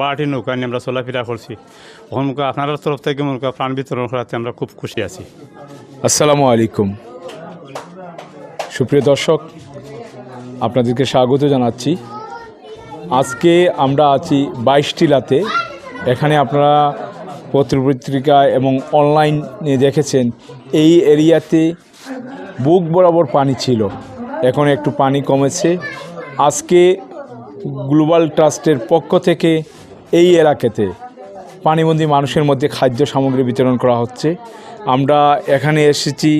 Party নৌকা নিয়ে আমরা চলাফেরা করছি। মুখে আপনার তরফ থেকে মনে প্রাণ বিতরণ করাতে আমরা খুব খুশি আছি। আসসালামু আলাইকুম। সুপ্রিয় দর্শক, আপনাদেরকে স্বাগত জানাচ্ছি। আজকে আমরা আছি বাইশ টিলাতে এখানে আপনারা পত্রপত্রিকা এবং অনলাইনে দেখেছেন, এই এরিয়াতে বুক বরাবর পানি ছিল। এখন একটু পানি কমেছে। আজকে গ্লোবাল ট্রাস্টের পক্ষ থেকে এই এলাকাতে পানিবন্দী মানুষের মধ্যে খাদ্য সামগ্রী বিতরণ করা হচ্ছে। আমরা এখানে এসেছি,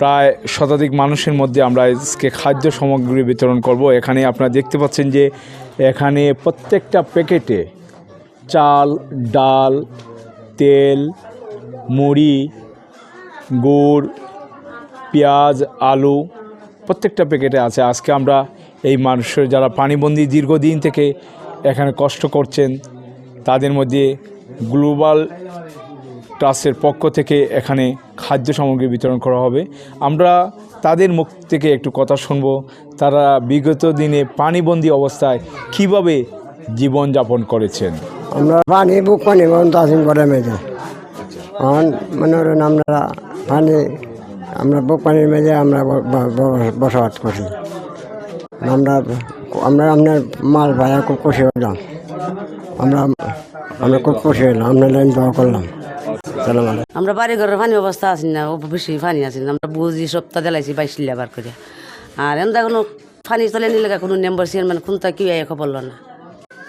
প্রায় শতাধিক মানুষের মধ্যে আমরা আজকে খাদ্য সামগ্রী বিতরণ করব। এখানে আপনারা দেখতে পাচ্ছেন যে এখানে প্রত্যেকটা প্যাকেটে চাল, ডাল, তেল, মুড়ি, গুড়, পেঁয়াজ, আলু প্রত্যেকটা প্যাকেটে আছে। আজকে আমরা এই মানুষের, যারা পানিবন্দী দীর্ঘদিন থেকে এখানে কষ্ট করছেন, তাদের মধ্যে গ্লোবাল ট্রাস্টের পক্ষ থেকে এখানে খাদ্য সামগ্রী বিতরণ করা হবে। আমরা তাদের মুখ থেকে একটু কথা শুনব, তারা বিগত দিনে পানিবন্দী অবস্থায় কীভাবে জীবনযাপন করেছেন? আমরা পানি বুক পানি আছি করে মেঝে মনে করেন আমরা পানি, আমরা বুক পানির মেঝে আমরা বসবাস করি আমরা আমরা আপনার মাল ভাইয়া খুব খুশি হলাম। আমরা আমরা খুব খুশি হলাম আপনার লাইন দোয়া করলাম। আমরা বাড়ি ঘরের পানি অবস্থা আছি না ও বেশি পানি আছে না। আমরা বুঝি সপ্তাহ দিলাইছি বাইশ লেবার করে আর এমদা কোনো পানি চলে নিলে কোনো মেম্বার চেয়ারম্যান কোনটা কি আয় খবর না।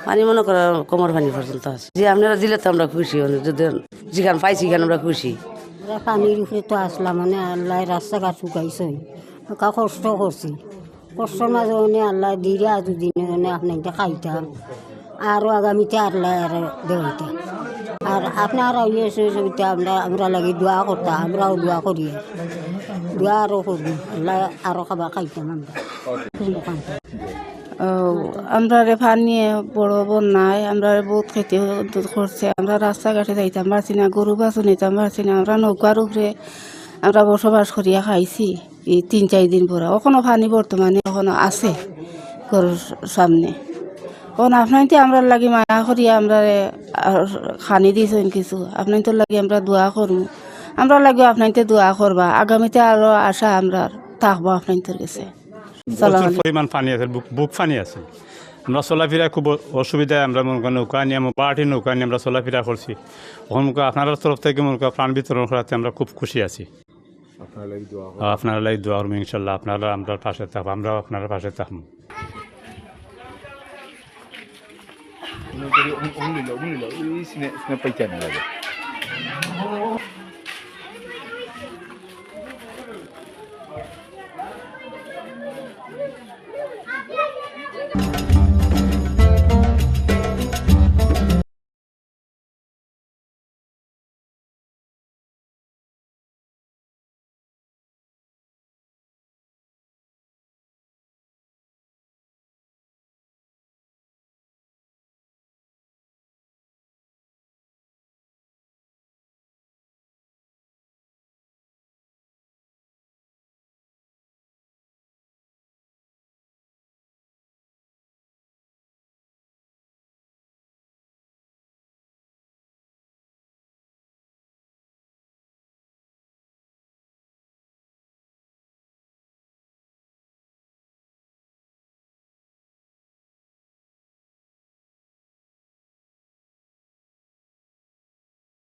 পানি মনে করো কোমর পানি পর্যন্ত আছে। যে আপনারা দিলে তো আমরা খুশি হই। যদি যেখানে পাইছি সেখানে আমরা খুশি। আমরা পানির উপরে তো আসলাম মানে আল্লাহ রাস্তাঘাট শুকাইছে। কা কষ্ট করছি। কষ্ট মাঝে মানে আল্লাহ দিলে আজ দিনে মানে আপনাকে খাইতাম। আরও আগামীতে আল্লাহ আর দেওয়াইতাম আর আপনারা ইয়ে সহযোগিতা আমরা আমরা লাগি দোয়া করতাম, আমরাও দোয়া করি। দোয়া আরও করি, আল্লাহ আরও খাবার খাইতাম আমরা। আমরা পানি বড় বন্যায় আমরা বহুত খেতে করছে। আমরা রাস্তাঘাটে যাইতাম, পারছি না, গরু বাছু নিতাম, পারছি না। আমরা নৌকার উপরে আমরা বসবাস করিয়া খাইছি। এই তিন চার দিন পরে। ওখানো পানি বর্তমানে এখনও আছে গরুর সামনে। এখন আপনার তো আমরা লাগি মায়া করি আমরা খানি দিয়েছেন কিছু। আপনার তো লাগি আমরা দোয়া করব। আমরা লাগি আপনার তো দোয়া করবা। আগামীতে আরও আশা আমরা থাকব আপনার তোর কাছে। পরিমাণ পানি আছে বুক পানি আছে। আমরা চলাফেরা খুব অসুবিধায় আমরা মনে করেন নৌকা নিয়ে আমরা পার্টি নৌকা নিয়ে আমরা চলাফেরা করছি। মুখে আপনার তরফ থেকে মনে করেন প্রাণ বিতরণ করাতে আমরা খুব খুশি আছি। আপনারা লাই দোয়া করব ইনশাল্লাহ আপনারা আমরা পাশে থাকব আমরাও আপনারা পাশে থাকব